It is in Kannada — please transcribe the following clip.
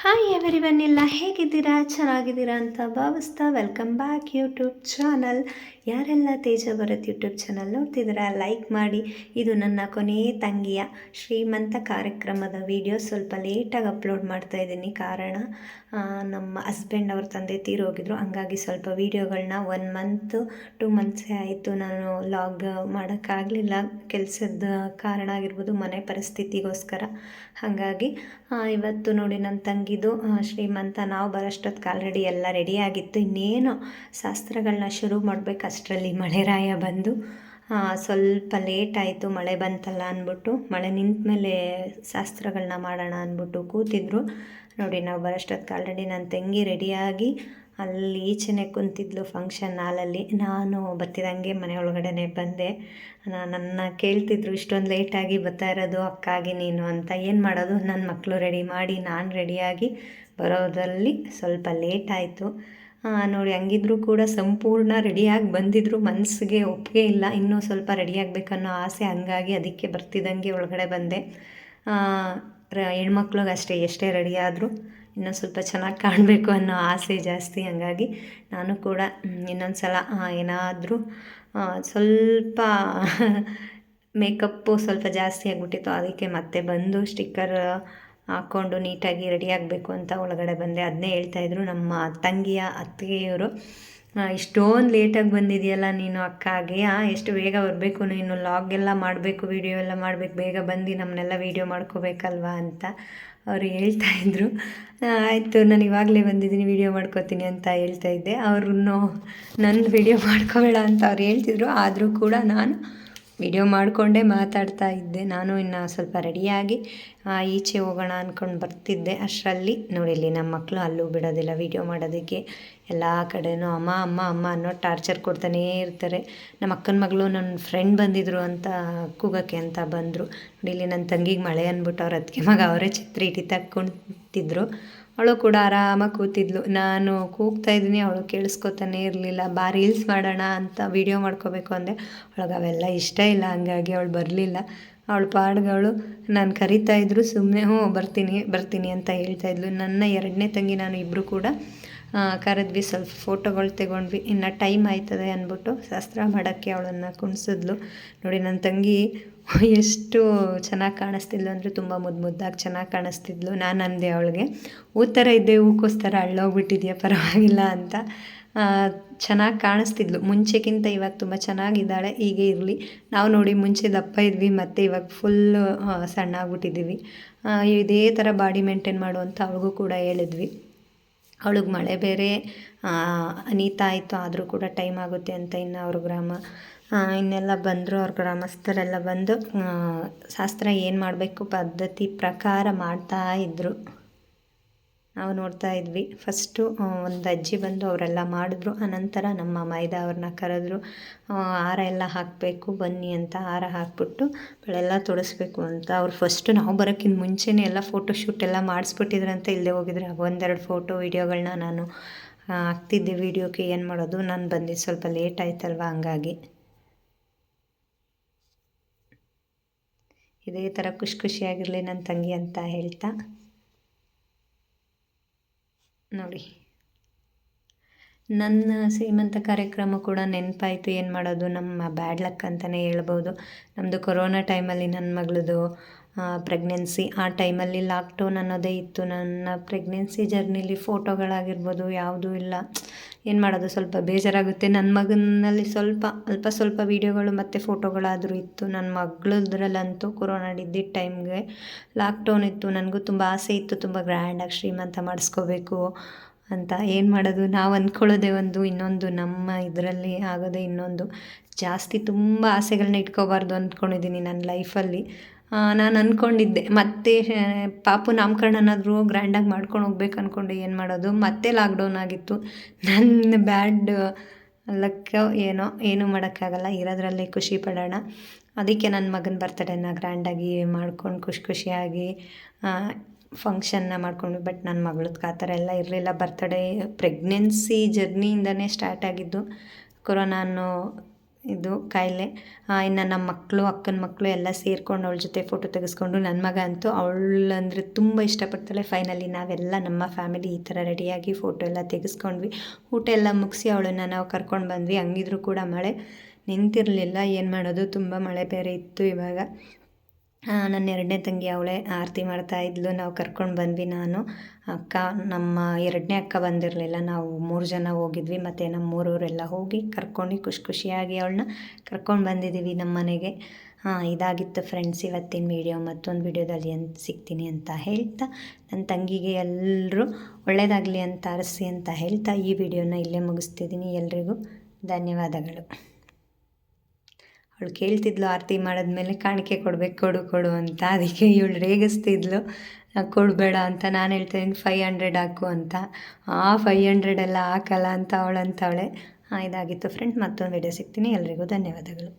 ಹಾಯ್ ಎವರಿವನ್ ಎಲ್ಲ ಹೇಗಿದ್ದೀರಾ? ಚೆನ್ನಾಗಿದ್ದೀರಾ ಅಂತ ಭಾವಿಸ್ತಾ ವೆಲ್ಕಮ್ ಬ್ಯಾಕ್ ಯೂಟ್ಯೂಬ್ ಚಾನಲ್ ಯಾರೆಲ್ಲ ತೇಜ ಭರತ್ ಯೂಟ್ಯೂಬ್ ಚಾನಲ್ ನೋಡ್ತಿದ್ದೀರಾ ಲೈಕ್ ಮಾಡಿ. ಇದು ನನ್ನ ಕೊನೆಯ ತಂಗಿಯ ಶ್ರೀಮಂತ ಕಾರ್ಯಕ್ರಮದ ವಿಡಿಯೋ ಸ್ವಲ್ಪ ಲೇಟಾಗಿ ಅಪ್ಲೋಡ್ ಮಾಡ್ತಾ ಇದ್ದೀನಿ. ಕಾರಣ ನಮ್ಮ ಹಸ್ಬೆಂಡ್ ಅವ್ರ ತಂದೆ ತೀರೋಗಿದ್ರು. ಹಂಗಾಗಿ ಸ್ವಲ್ಪ ವೀಡಿಯೋಗಳನ್ನ ಒನ್ ಮಂತು ಟೂ ಮಂತ್ಸೇ ಆಯಿತು. ನಾನು ಲಾಗ್ ಮಾಡೋಕ್ಕಾಗಲಿಲ್ಲ. ಕೆಲಸದ ಕಾರಣ ಆಗಿರ್ಬೋದು, ಮನೆ ಪರಿಸ್ಥಿತಿಗೋಸ್ಕರ. ಹಾಗಾಗಿ ಇವತ್ತು ನೋಡಿ ನನ್ನ ತಂಗಿದು ಶ್ರೀಮಂತ. ನಾವು ಬರೋಷ್ಟೊತ್ತಿಗೆ ಆಲ್ರೆಡಿ ಎಲ್ಲ ರೆಡಿಯಾಗಿತ್ತು ಇನ್ನೇನು ಶಾಸ್ತ್ರಗಳನ್ನ ಶುರು ಮಾಡಬೇಕು? ಅಷ್ಟರಲ್ಲಿ ಮಳೆರಾಯ ಬಂದು ಸ್ವಲ್ಪ ಲೇಟ್ ಆಯಿತು, ಮಳೆ ಬಂತಲ್ಲ ಅಂದ್ಬಿಟ್ಟು, ಮಳೆ ನಿಂತ ಮೇಲೆ ಶಾಸ್ತ್ರಗಳನ್ನ ಮಾಡೋಣ ಅಂದ್ಬಿಟ್ಟು ಕೂತಿದ್ರು. ನೋಡಿ, ನಾವು ಬರೋಷ್ಟೊತ್ತಿಗೆ ಆಲ್ರೆಡಿ ನನ್ನ ತಂಗಿ ರೆಡಿಯಾಗಿ ಅಲ್ಲಿ ಈಚೆನೆ ಕುಂತಿದ್ಲು ಫಂಕ್ಷನ್ ಹಾಲಲ್ಲಿ ನಾನು ಬತ್ತಿದಂಗೆ ಮನೆ ಒಳಗಡೆನೆ ಬಂದೆ. ನನ್ನ ಕೇಳ್ತಿದ್ರು, ಇಷ್ಟೊಂದು ಲೇಟಾಗಿ ಬರ್ತಾ ಇರೋದು ಅಕ್ಕಾಗಿ ನೀನು ಅಂತ. ಏನು ಮಾಡೋದು? ನನ್ನ ಮಕ್ಕಳು ರೆಡಿ ಮಾಡಿ, ನಾನು ರೆಡಿಯಾಗಿ ಬರೋದರಲ್ಲಿ ಸ್ವಲ್ಪ ಲೇಟ್ ಆಯಿತು. ನೋಡಿ, ಹಂಗಿದ್ರು ಕೂಡ ಸಂಪೂರ್ಣ ರೆಡಿಯಾಗಿ ಬಂದಿದ್ರು. ಮನಸ್ಸಿಗೆ ಒಪ್ಪಿಗೆ ಇಲ್ಲ. ಇನ್ನೂ ಸ್ವಲ್ಪ ರೆಡಿ ಆಗಬೇಕನ್ನೋ ಆಸೆ ಹಂಗಾಗಿ ಅದಕ್ಕೆ ಬರ್ತಿದ್ದಂಗೆ ಒಳಗಡೆ ಬಂದೆ. ಹೆಣ್ಮಕ್ಳಿಗೆ ಅಷ್ಟೇ, ಎಷ್ಟೇ ರೆಡಿ ಆದರೂ ಇನ್ನೂ ಸ್ವಲ್ಪ ಚೆನ್ನಾಗಿ ಕಾಣಬೇಕು ಅನ್ನೋ ಆಸೆ ಜಾಸ್ತಿ. ಹಂಗಾಗಿ ನಾನು ಕೂಡ ಇನ್ನೊಂದು ಸಲ ಏನಾದರೂ ಸ್ವಲ್ಪ ಮೇಕಪ್ಪು ಸ್ವಲ್ಪ ಜಾಸ್ತಿ ಆಗಿಬಿಟ್ಟಿತ್ತು. ಅದಕ್ಕೆ ಮತ್ತೆ ಬಂದು ಸ್ಟಿಕ್ಕರ್ ಹಾಕ್ಕೊಂಡು ನೀಟಾಗಿ ರೆಡಿ ಆಗಬೇಕು ಅಂತ ಒಳಗಡೆ ಬಂದೆ. ಅದನ್ನೇ ಹೇಳ್ತಾಯಿದ್ರು ನಮ್ಮ ತಂಗಿಯ ಅತ್ತಿಗೆಯವರು ಇಷ್ಟೊಂದು ಲೇಟಾಗಿ ಬಂದಿದೆಯಲ್ಲ ನೀನು ಅಕ್ಕಾಗೆ? ಆ, ಎಷ್ಟು ಬೇಗ ಬರಬೇಕು ನೀನು? ಲಾಗೆಲ್ಲ ಮಾಡಬೇಕು ವೀಡಿಯೋ ಎಲ್ಲ ಮಾಡಬೇಕು ಬೇಗ ಬಂದು ನಮ್ಮನ್ನೆಲ್ಲ ವೀಡಿಯೋ ಮಾಡ್ಕೋಬೇಕಲ್ವಾ? ಅಂತ ಅವರು ಹೇಳ್ತಾ ಇದ್ರು. ಆಯಿತು ನಾನು ಇವಾಗಲೇ ಬಂದಿದ್ದೀನಿ ವೀಡಿಯೋ ಮಾಡ್ಕೋತೀನಿ ಅಂತ ಹೇಳ್ತಾ ಇದ್ದೆ. ಅವರು ನನ್ನ ವೀಡಿಯೋ ಮಾಡ್ಕೋಬೇಡ ಅಂತ ಅವ್ರು ಹೇಳ್ತಿದ್ರು. ಆದರೂ ಕೂಡ ನಾನು ವಿಡಿಯೋ ಮಾಡಿಕೊಂಡೇ ಮಾತಾಡ್ತಾ ಇದ್ದೆ. ನಾನು ಇನ್ನು ಸ್ವಲ್ಪ ರೆಡಿಯಾಗಿ ಈಚೆ ಹೋಗೋಣ ಅಂದ್ಕೊಂಡು ಬರ್ತಿದ್ದೆ. ಅಷ್ಟರಲ್ಲಿ ನೋಡಿಲ್ಲಿ ನಮ್ಮ ಮಕ್ಕಳು ಅಲ್ಲೂ ಬಿಡೋದಿಲ್ಲ. ವಿಡಿಯೋ ಮಾಡೋದಕ್ಕೆ ಎಲ್ಲ ಕಡೆನೂ ಅಮ್ಮ ಅಮ್ಮ ಅಮ್ಮ ಅನ್ನೋ ಟಾರ್ಚರ್ ಕೊಡ್ತಾನೇ ಇರ್ತಾರೆ. ನಮ್ಮ ಅಕ್ಕನ ಮಗಳು ನನ್ನ ಫ್ರೆಂಡ್ ಬಂದಿದ್ರು ಅಂತ ಕೂಗೋಕ್ಕೆ ಅಂತ ಬಂದರು. ಇಲ್ಲಿ ನನ್ನ ತಂಗಿಗೆ ಮಳೆ ಅಂದ್ಬಿಟ್ಟು ಅವ್ರ ಅದಕ್ಕೆ ಮಗ ಅವರೇ ಚಿತ್ರ ಇಟ್ಟು ತಕ್ಕೊಂತಿದ್ರು ಅವಳು ಕೂಡ ಆರಾಮಾಗಿ ಕೂತಿದ್ಲು. ನಾನು ಕೂಗ್ತಾ ಇದ್ದೀನಿ, ಅವಳು ಕೇಳಿಸ್ಕೊತಾನೆ ಇರಲಿಲ್ಲ. ಬಾ ರೀಲ್ಸ್ ಮಾಡೋಣ ಅಂತ ವೀಡಿಯೋ ಮಾಡ್ಕೋಬೇಕು ಅಂದೆ. ಅವಳಿಗೆ ಅವೆಲ್ಲ ಇಷ್ಟ ಇಲ್ಲ, ಹಂಗಾಗಿ ಅವಳು ಬರಲಿಲ್ಲ. ಅವಳು ಪಾಡ್ಗಳು ನಾನು ಕರಿತಾ ಇದ್ರು ಸುಮ್ಮನೆ ಹ್ಞೂ ಬರ್ತೀನಿ ಬರ್ತೀನಿ ಅಂತ ಹೇಳ್ತಾ ಇದ್ಲು. ನನ್ನ ಎರಡನೇ ತಂಗಿ ನಾನು ಇಬ್ಬರು ಕೂಡ ಕರೆದ್ವಿ, ಸ್ವಲ್ಪ ಫೋಟೋಗಳು ತಗೊಂಡ್ವಿ. ಇನ್ನು ಟೈಮ್ ಆಯ್ತದೆ ಅಂದ್ಬಿಟ್ಟು ಶಾಸ್ತ್ರ ಮಾಡೋಕ್ಕೆ ಅವಳನ್ನು ಕುಣಿಸಿದ್ಲು. ನೋಡಿ ನನ್ನ ತಂಗಿ ಎಷ್ಟು ಚೆನ್ನಾಗಿ ಕಾಣಿಸ್ತಿದ್ಲು ಅಂದರೆ ತುಂಬ ಮುದ್ದು ಮುದ್ದಾಗಿ ಚೆನ್ನಾಗಿ ಕಾಣಿಸ್ತಿದ್ಲು. ನಾನು ಅಂದೆ ಅವಳಿಗೆ ಹೂ ಥರ ಇದ್ದೆ, ಹೂಕೋಸ್ಕರ ಅಳ್ಳೋಗ್ಬಿಟ್ಟಿದ್ಯಾ, ಪರವಾಗಿಲ್ಲ ಅಂತ. ಚೆನ್ನಾಗಿ ಕಾಣಿಸ್ತಿದ್ಲು. ಮುಂಚೆಗಿಂತ ಇವಾಗ ತುಂಬ ಚೆನ್ನಾಗಿದ್ದಾಳೆ, ಹೀಗೆ ಇರಲಿ. ನಾವು ನೋಡಿ ಮುಂಚೆ ದಪ್ಪ ಇದ್ವಿ, ಮತ್ತು ಇವಾಗ ಫುಲ್ಲು ಸಣ್ಣ ಆಗ್ಬಿಟ್ಟಿದ್ದೀವಿ ಇದೇ ಥರ ಬಾಡಿ ಮೇಂಟೈನ್ ಮಾಡು ಅಂತ ಅವ್ರಿಗೂ ಕೂಡ ಹೇಳಿದ್ವಿ. ಅವಳಿಗೆ ಮಳೆ ಬೇರೆ ಅನೀತಾ ಆಯಿತು, ಆದರೂ ಕೂಡ ಟೈಮ್ ಆಗುತ್ತೆ ಅಂತ ಇನ್ನು ಅವ್ರ ಗ್ರಾಮ. ಇನ್ನೆಲ್ಲ ಬಂದರು ಅವ್ರ ಗ್ರಾಮಸ್ಥರೆಲ್ಲ ಬಂದು ಶಾಸ್ತ್ರ ಏನು ಮಾಡಬೇಕು ಪದ್ಧತಿ ಪ್ರಕಾರ ಮಾಡ್ತಾ ಇದ್ದರು ನಾವು ನೋಡ್ತಾ ಇದ್ವಿ. ಫಸ್ಟು ಒಂದು ಅಜ್ಜಿ ಬಂದು ಅವರೆಲ್ಲ ಮಾಡಿದ್ರು. ಆನಂತರ ನಮ್ಮ ಮೈದಾ ಅವ್ರನ್ನ ಕರೆದ್ರು ಹಾರ ಎಲ್ಲ ಹಾಕಬೇಕು, ಬನ್ನಿ ಅಂತ ಹಾರ ಹಾಕ್ಬಿಟ್ಟು ಬೆಳೆಲ್ಲ ತೊಡಸ್ಬೇಕು ಅಂತ. ಅವ್ರು ಫಸ್ಟು ನಾವು ಬರೋಕ್ಕಿಂತ ಮುಂಚೆನೇ ಎಲ್ಲ ಫೋಟೋ ಶೂಟ್ ಎಲ್ಲ ಮಾಡಿಸ್ಬಿಟ್ಟಿದ್ರಂತ ಇಲ್ಲದೆ ಹೋಗಿದ್ರೆ. ಒಂದೆರಡು ಫೋಟೋ ವೀಡಿಯೋಗಳನ್ನ ನಾನು ಹಾಕ್ತಿದ್ದೆ ವೀಡಿಯೋಕ್ಕೆ ಏನು ಮಾಡೋದು? ನಾನು ಬಂದಿದ್ದು ಸ್ವಲ್ಪ ಲೇಟ್ ಆಯ್ತಲ್ವ ಹಂಗಾಗಿ. ಇದೇ ಥರ ಖುಷಿ ಖುಷಿಯಾಗಿರಲಿ ನನ್ನ ತಂಗಿ ಅಂತ ಹೇಳ್ತಾ. ನೋಡಿ. ನನ್ನ ಶ್ರೀಮಂತ ಕಾರ್ಯಕ್ರಮ ಕೂಡ ನೆನಪಾಯಿತು. ಏನು ಮಾಡೋದು? ನಮ್ಮ ಬ್ಯಾಡ್ ಲಕ್ ಅಂತಲೇ ಹೇಳ್ಬೋದು. ನಮ್ಮದು ಕೊರೋನಾ ಟೈಮಲ್ಲಿ ನನ್ನ ಮಗಳದು ಪ್ರೆಗ್ನೆನ್ಸಿ ಆ ಟೈಮಲ್ಲಿ ಲಾಕ್ಡೌನ್ ಅನ್ನೋದೇ ಇತ್ತು. ನನ್ನ ಪ್ರೆಗ್ನೆನ್ಸಿ ಜರ್ನಿಲಿ ಫೋಟೋಗಳಾಗಿರ್ಬೋದು ಯಾವುದೂ ಇಲ್ಲ. ಏನು ಮಾಡೋದು, ಸ್ವಲ್ಪ ಬೇಜಾರಾಗುತ್ತೆ. ನನ್ನ ಮಗನಲ್ಲಿ ಸ್ವಲ್ಪ, ಅಲ್ಪ ಸ್ವಲ್ಪ ವೀಡಿಯೋಗಳು ಮತ್ತು ಫೋಟೋಗಳಾದರೂ ಇತ್ತು. ನನ್ನ ಮಗಳದ್ರಲ್ಲಂತೂ ಕೊರೋನಾ ಇದ್ದಿದ್ದ ಟೈಮ್ಗೆ ಲಾಕ್ಡೌನ್ ಇತ್ತು. ನನಗೂ ತುಂಬ ಆಸೆ ಇತ್ತು. ತುಂಬ ಗ್ರ್ಯಾಂಡಾಗಿ ಶ್ರೀಮಂತ ಮಾಡಿಸ್ಕೋಬೇಕು ಅಂತ. ಏನು ಮಾಡೋದು? ನಾವು ಅಂದ್ಕೊಳ್ಳೋದೇ ಒಂದು, ಇನ್ನೊಂದು, ನಮ್ಮ ಇದರಲ್ಲಿ ಆಗೋದೇ ಇನ್ನೊಂದು. ಜಾಸ್ತಿ ತುಂಬ ಆಸೆಗಳನ್ನ ಇಟ್ಕೋಬಾರ್ದು ಅಂದ್ಕೊಂಡಿದ್ದೀನಿ ನನ್ನ ಲೈಫಲ್ಲಿ ನಾನು ಅಂದ್ಕೊಂಡಿದ್ದೆ ಮತ್ತೆ ಪಾಪು ನಾಮಕರಣನಾದರೂ ಗ್ರ್ಯಾಂಡಾಗಿ ಮಾಡ್ಕೊಂಡು ಹೋಗ್ಬೇಕು ಅಂದ್ಕೊಂಡು ಏನು ಮಾಡೋದು? ಮತ್ತೆ ಲಾಕ್ಡೌನ್ ಆಗಿತ್ತು. ನನ್ನ ಬ್ಯಾಡ್ ಲಕ್ಕ ಏನೋ, ಏನೂ ಮಾಡೋಕ್ಕಾಗಲ್ಲ. ಇರೋದ್ರಲ್ಲಿ ಖುಷಿ ಪಡೋಣ. ಅದಕ್ಕೆ ನನ್ನ ಮಗನ ಬರ್ತಡೇನ ಗ್ರ್ಯಾಂಡಾಗಿ ಮಾಡ್ಕೊಂಡು ಖುಷಿ ಖುಷಿಯಾಗಿ ಫಂಕ್ಷನ್ನ ಮಾಡ್ಕೊಂಡು ಬಟ್ ನನ್ನ ಮಗಳದ್ದು ಆ ಥರ ಎಲ್ಲ ಇರಲಿಲ್ಲ. ಬರ್ತಡೇ ಪ್ರೆಗ್ನೆನ್ಸಿ ಜರ್ನಿಯಿಂದನೇ ಸ್ಟಾರ್ಟ್ ಆಗಿದ್ದು. ಕೊರೋನಾ ಅನ್ನೋ ಇದು ಕಾಯಿಲೆ ಇನ್ನು ನಮ್ಮ ಮಕ್ಕಳು ಅಕ್ಕನ ಮಕ್ಕಳು ಎಲ್ಲ ಸೇರ್ಕೊಂಡು ಅವಳ ಜೊತೆ ಫೋಟೋ ತೆಗೆಸ್ಕೊಂಡು ನನ್ನ ಮಗ ಅಂತೂ ಅವಳಂದರೆ ತುಂಬ ಇಷ್ಟಪಡ್ತಾಳೆ. ಫೈನಲಿ ನಾವೆಲ್ಲ ನಮ್ಮ ಫ್ಯಾಮಿಲಿ ಈ ಥರ ರೆಡಿಯಾಗಿ ಫೋಟೋ ಎಲ್ಲ ತೆಗೆಸ್ಕೊಂಡ್ವಿ. ಊಟ ಎಲ್ಲ ಮುಗಿಸಿ ಅವಳನ್ನು ನಾವು ಕರ್ಕೊಂಡು ಬಂದ್ವಿ. ಹಂಗಿದ್ರು ಕೂಡ ಮಳೆ ನಿಂತಿರಲಿಲ್ಲ. ಏನು ಮಾಡೋದು? ತುಂಬ ಮಳೆ ಬೇರೆ ಇತ್ತು ಇವಾಗ. ನನ್ನ ಎರಡನೇ ತಂಗಿ ಅವಳೇ ಆರತಿ ಮಾಡ್ತಾ ಇದ್ಲು. ನಾವು ಕರ್ಕೊಂಡು ಬಂದ್ವಿ ನಾನು. ಅಕ್ಕ, ನಮ್ಮ ಎರಡನೇ ಅಕ್ಕ ಬಂದಿರಲಿಲ್ಲ. ನಾವು ಮೂರು ಜನ ಹೋಗಿದ್ವಿ. ಮತ್ತು ನಮ್ಮ ಮೂರವರೆಲ್ಲ ಹೋಗಿ ಕರ್ಕೊಂಡು ಖುಷಿ ಖುಷಿಯಾಗಿ ಅವಳನ್ನ ಕರ್ಕೊಂಡು ಬಂದಿದ್ದೀವಿ ನಮ್ಮ ಮನೆಗೆ. ಹಾಂ ಇದಾಗಿತ್ತು ಫ್ರೆಂಡ್ಸ್ ಇವತ್ತಿನ ವೀಡಿಯೋ ಮತ್ತೊಂದು ವೀಡಿಯೋದಲ್ಲಿ ಅಂತ ಸಿಗ್ತೀನಿ ಅಂತ ಹೇಳ್ತಾ ನನ್ನ ತಂಗಿಗೆ ಎಲ್ಲರೂ ಒಳ್ಳೆಯದಾಗಲಿ ಅಂತ ಅರಸಿ ಅಂತ ಹೇಳ್ತಾ ಈ ವಿಡಿಯೋನ ಇಲ್ಲೇ ಮುಗಿಸ್ತಿದ್ದೀನಿ ಎಲ್ರಿಗೂ. ಧನ್ಯವಾದಗಳು. ಅವಳು ಕೇಳ್ತಿದ್ಲು, ಆರತಿ ಮಾಡಿದ್ಮೇಲೆ ಕಾಣಿಕೆ ಕೊಡಬೇಕು, ಕೊಡು ಕೊಡು ಅಂತ. ಅದಕ್ಕೆ ಇವಳು ರೇಗಿಸ್ತಿದ್ಲು ಕೊಡಬೇಡ ಅಂತ ನಾನು ಹೇಳ್ತಾಯಿದ್ದೀನಿ ಫೈವ್ ಹಂಡ್ರೆಡ್ ಹಾಕು ಅಂತ. ಆ ಫೈ ಹಂಡ್ರೆಡ್ ಎಲ್ಲ ಹಾಕಲ್ಲ ಅಂತ ಅವಳಂತವಳೆ ಇದಾಗಿತ್ತು ಫ್ರೆಂಡ್ ಮತ್ತೊಂದು ವಿಡಿಯೋ ಸಿಗ್ತೀನಿ, ಎಲ್ರಿಗೂ ಧನ್ಯವಾದಗಳು.